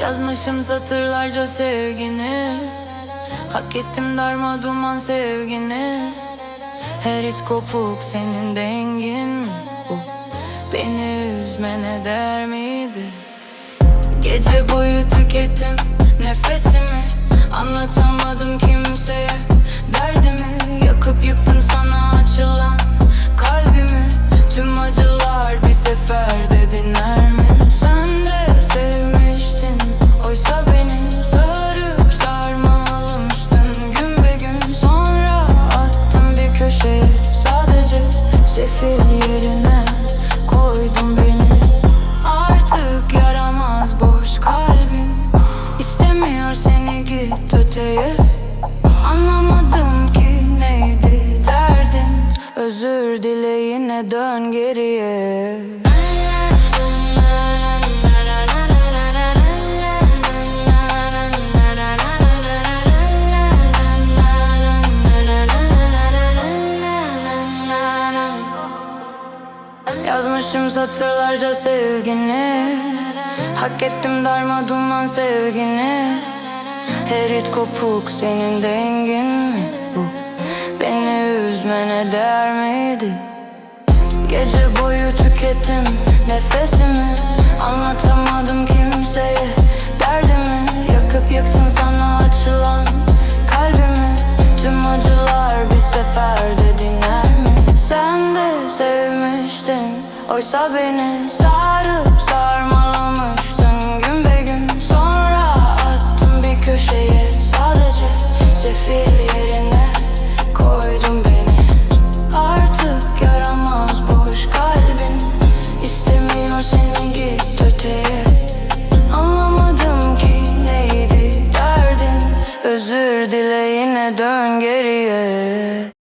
Yazmışım satırlarca sevgini Hak ettim darma duman sevgini Her it kopuk senin dengin bu? Beni üzmene der miydi? Gece boyu tükettim nefesimi yerine koydun beni. Artık yaramaz boş kalbim. İstemiyor seni git öteye. Anlamadım ki neydi derdin. Özür dile yine dön geriye Yazmışım satırlarca sevgini Hak ettim darma duman sevgini Her it kopuk senin dengin mi bu? Beni üzmene değer miydi? Gece boyu tükettim nefesimi oysa beni Sarıp sarmalamıştın gün be gün. Sonra attın bir köşeye sadece Sefil yerine koydun beni. Artık yaramaz boş kalbin İstemiyor seni git öteye. Anlamadım ki neydi derdin Özür dile yine dön geriye